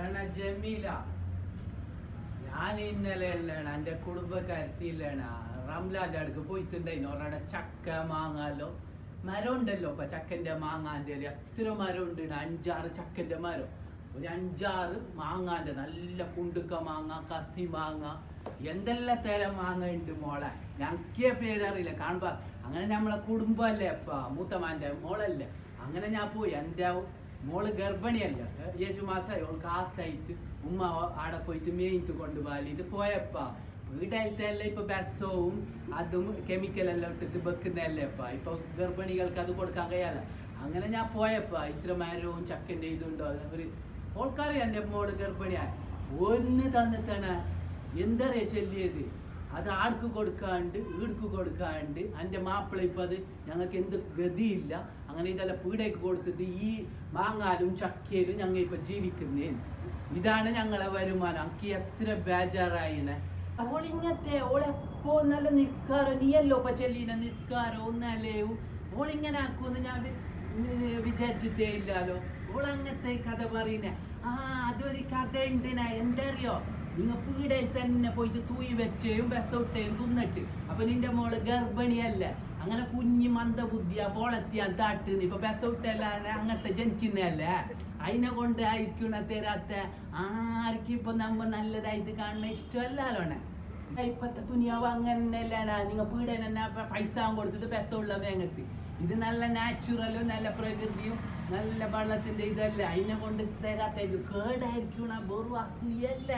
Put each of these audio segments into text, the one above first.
എല്ലണ ജമീല. ഞാൻ ഇന്നലെ എല്ലണ എന്റെ കുടുംബക്കാരത്തിയില്ലണ റംലാന്റെ അടുക്ക് പോയിട്ടുണ്ടായിന് ഒരാടെ ചക്ക മാങ്ങാലോ മരം ഉണ്ടല്ലോ ഇപ്പൊ ചക്കന്റെ മാങ്ങാന്റെ എത്ര മരം ഉണ്ട് അഞ്ചാറ് ചക്കന്റെ മരം. ഒരു അഞ്ചാറ് മാങ്ങാന്റെ നല്ല കുണ്ടുക്ക മാങ്ങ കസി മാങ്ങ. എന്തെല്ലാം തരം മാങ്ങ ഉണ്ട് മോളെ? ഞക്കിയ പേരറിയില്ല. കാണുമ്പോ അങ്ങനെ നമ്മളെ കുടുംബമല്ലേ അപ്പ മൂത്തമാന്റെ മോളല്ലേ? അങ്ങനെ ഞാൻ പോയി. എന്റെ മോൾ ഗർഭിണിയല്ല. ഏഴു മാസമായി ഓൾക്ക് ആസായിട്ട് ഉമ്മ ആടെ പോയിട്ട് മേയിത്ത് കൊണ്ടുപോകാൻ ഇത് പോയപ്പാ. വീട്ടിലത്തെ ഇപ്പൊ ബെസവും അതും കെമിക്കൽ എല്ലാം ഇട്ടിട്ട് വെക്കുന്നതല്ലേ ഇപ്പൊ? ഗർഭിണികൾക്ക് അത് കൊടുക്കാൻ കഴിയാല അങ്ങനെ ഞാൻ പോയപ്പാ. ഇത്ര മരവും ചക്കന്റെ ഇതുണ്ടോ? അവർ ഓൾക്കറിയാം എന്റെ മോൾ ഗർഭിണിയാ. ഒന്ന് തന്നിട്ടാണ്. എന്തറിയാ ചൊല്ലിയത്? അത് ആർക്ക് കൊടുക്കാണ്ട്? വീടുക്ക് കൊടുക്കാണ്ട്. എന്റെ മാപ്പിള ഇപ്പം അത് ഞങ്ങൾക്ക് എന്ത് ഗതിയില്ല. അങ്ങനെ ഇതെല്ലാം പീടേക്ക് കൊടുത്തിട്ട് ഈ മാങ്ങാലും ചക്കയിലും ഞങ്ങൾ ഇപ്പം ജീവിക്കുന്നേ. ഇതാണ് ഞങ്ങളെ വരുമാനം. എനിക്ക് എത്ര ബേജാറായിനെ. ഓളിങ്ങത്തെ ഓളെപ്പോ നല്ല നിസ്കാരം നീയല്ലോ ഇപ്പൊ ചെല്ലീന? നിസ്കാരം ഓൾ ഓളിങ്ങനെ ആക്കുമെന്ന് ഞാൻ വിചാരിച്ചിട്ടേ ഇല്ലാലോ. ഓളങ്ങനത്തെ കഥ പറയുന്നേ. ആ അതൊരു കഥ ഉണ്ട് എന്തറിയോ? നിങ്ങൾ പീടയിൽ തന്നെ പോയിട്ട് തൂയി വെച്ചേയും ബെസോട്ടേയും തിന്നിട്ട്. അപ്പൊ നിന്റെ മോൾ ഗർഭിണിയല്ല. അങ്ങനെ കുഞ്ഞി മന്ദബുദ്ധിയാ പോളത്തിയാൻ താട്ട് ഇപ്പൊ ബെസോട്ടല്ല അങ്ങനത്തെ ജനിക്കുന്നതല്ലേ? അതിനെ കൊണ്ട് ആയിരിക്കണ തരാത്ത ആർക്കും ഇപ്പൊ നമ്മ നല്ലതായിട്ട് കാണുന്ന ഇഷ്ടമല്ലാലോണെ ഇപ്പത്തെ തുനിയാവ് അങ്ങനെയല്ലാണ് നിങ്ങൾ പീടയിൽ തന്നെ പൈസ കൊടുത്തിട്ട് ബെസ്സുള്ള വേങ്ങത്ത് ഇത് നല്ല നാച്ചുറലും നല്ല പ്രകൃതിയും നല്ല വെള്ളത്തിന്റെ ഇതല്ല. അതിനെ കൊണ്ട് തരാത്ത ഇത് കേടായിരിക്കണ വെറും അസൂയല്ല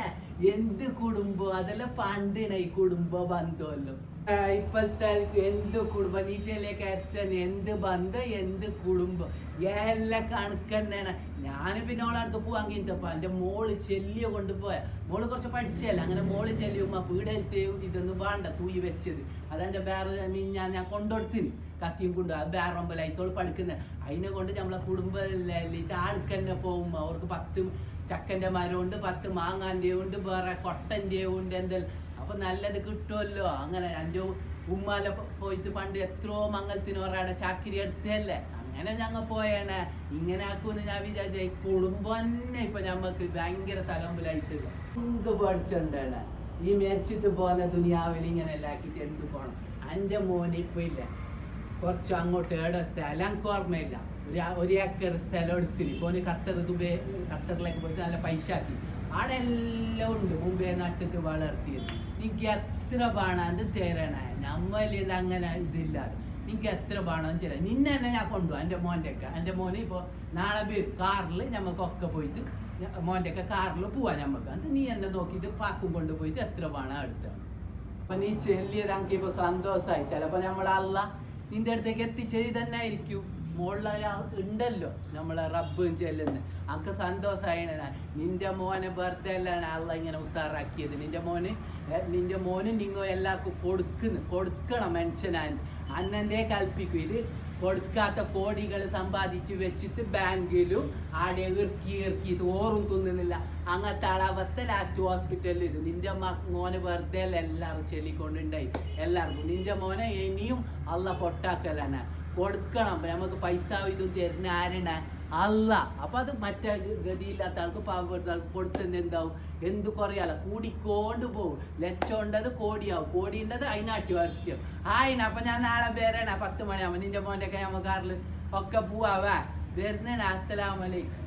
എന്ത് കുടുംബം? അതെല്ലാം പണ്ടിണ ഈ കുടുംബ ബന്ധമല്ലോ. ഇപ്പോഴത്തെ എന്ത് കുടുംബം? നീ ചെല്ലേക്ക് എത്തന്നെ എന്ത് ബന്ധം എന്ത് കുടുംബം? എല്ലാം കണക്കന്നെയാണ്. ഞാൻ പിന്നെ ഓളെ അടുത്ത് പോവാൻ കഴിഞ്ഞപ്പോ എന്റെ മോൾ ചെല്ലിയ കൊണ്ടുപോയ മോൾ കുറച്ച് പഠിച്ചല്ല അങ്ങനെ മോൾ ചെല്ലിയുമ്മ പീഡലത്തെയും ഇതൊന്നും വേണ്ട തൂയി വെച്ചത്. അതെന്റെ വേറെ ഞാൻ ഞാൻ കൊണ്ടുകൊടുത്തിന്. കസിയും കൊണ്ട്. അത് വേറൊമ്പലായിത്തോൾ പഠിക്കുന്നത് അതിനെ കൊണ്ട് നമ്മളെ കുടുംബം ആൾക്കന്നെ പോകുമ്പോ അവർക്ക് പത്ത് ചക്കന്റെ മരമുണ്ട് പത്ത് മാങ്ങാന്റെ ഉണ്ട് വേറെ കൊട്ടന്റെ ഉണ്ട് എന്തെല്ലാം. അപ്പൊ നല്ലത് കിട്ടുമല്ലോ. അങ്ങനെ എന്റെ ഉമ്മാല പോയിട്ട് പണ്ട് എത്രയോ മംഗലത്തിന് ഒരാടെ ചാക്കിരി എടുത്തല്ലേ അങ്ങനെ ഞങ്ങ പോയേണെ ഇങ്ങനെ ആക്കുമെന്ന് ഞാൻ വിചാരിച്ച. കുടുംബം തന്നെ ഇപ്പൊ ഞമ്മക്ക് ഭയങ്കര തലമ്പിലായിട്ട് എന്ത് പഠിച്ചിട്ടാണ് ഈ മേടിച്ചിട്ട് പോകുന്ന ദുനിയാവിൽ ഇങ്ങനെ എല്ലാം ആക്കിയിട്ട് എന്ത് പോണം? എന്റെ ഇപ്പൊ ഇല്ല. കുറച്ച് അങ്ങോട്ട് ഏടെ സ്ഥലം എനിക്ക് ഓർമ്മയില്ല ഒരു ഒരു ഏക്കർ സ്ഥലം എടുത്തിന്. ഇപ്പോൾ ഖത്തർ ദുബൈ ഖത്തറിലേക്ക് പോയിട്ട് നല്ല പൈസ ആക്കി. അവിടെ എല്ലാം ഉണ്ട്. മുമ്പേ നട്ടിട്ട് വളർത്തിയത്. എനിക്ക് എത്ര പാണാന്ന് തരണേ? നമ്മളിൽ ഇത് അങ്ങനെ ഇതില്ല എനിക്ക് എത്ര ബാണം ചില നിന്നെ തന്നെ ഞാൻ കൊണ്ടുപോകാം. എന്റെ മോന്റെയൊക്കെ. എന്റെ മോന് ഇപ്പോൾ നാളെ പേര് കാറിൽ നമുക്കൊക്കെ പോയിട്ട് മോന്റെയൊക്കെ കാറിൽ പോവാം നമുക്ക് അത് നീ എന്നെ നോക്കിയിട്ട് പാക്കും കൊണ്ടുപോയിട്ട് എത്ര ബാണം എടുത്താണ് അപ്പൊ നീ ചെല്ലിയത് എനിക്ക് സന്തോഷമായി ചിലപ്പോ നമ്മളല്ല നിന്റെ അടുത്തേക്ക് എത്തിച്ചത് തന്നെ ആയിരിക്കും മുകളിൽ ഉണ്ടല്ലോ. നമ്മളെ റബ്ബും ചെല്ലുന്ന. അക്ക് സന്തോഷമായിണ് നിന്റെ മോനെ ബർത്ത്ഡേ അല്ലാണ് അള്ള ഇങ്ങനെ ഉഷാറാക്കിയത് നിന്റെ മോന് നിന്റെ മോനും നിങ്ങൾ എല്ലാവർക്കും കൊടുക്കുന്നു. കൊടുക്കണം മനുഷ്യനാൻ അന്നെന്തേ കൽപ്പിക്കും ഇത് കൊടുക്കാത്ത കോടികൾ സമ്പാദിച്ച് വെച്ചിട്ട് ബാങ്കിലും ആടെ ഇറക്കി ഇറക്കിയിട്ട് ഓറും തിന്നുന്നില്ല. അങ്ങനത്തെ ആളവസ്ഥ ലാസ്റ്റ് ഹോസ്പിറ്റലിൽ ഇത് നിന്റെ മോനെ വെറുതെ എല്ലാവരും ചെല്ലിക്കൊണ്ടുണ്ടായി എല്ലാവർക്കും. നിന്റെ മോനെ ഇനിയും അല്ല പൊട്ടാക്കലാണ്. കൊടുക്കണം. നമുക്ക് പൈസ ഇതും തരുന്ന ആരാണ്? അല്ല. അപ്പൊ അത് മറ്റേ ഗതിയില്ലാത്ത ആൾക്ക് പാവപ്പെട്ട ആൾക്ക് കൊടുത്തുന്ന എന്താവും? എന്ത് കുറയാല? കൂടിക്കൊണ്ട് പോകും ലക്ഷമുണ്ടത് കോടിയാവും. കോടിയുണ്ടത് അതിനാട്ടി വർക്കും ആയിന അപ്പൊ ഞാൻ നാളെ വരണ. പത്ത് മണിയാവുമ്പോ. നിന്റെ മോന്റെ ഒക്കെ നമ്മ കാറിൽ ഒക്കെ പോവാ. വരുന്നേന്. അസ്സലാമലൈക്കും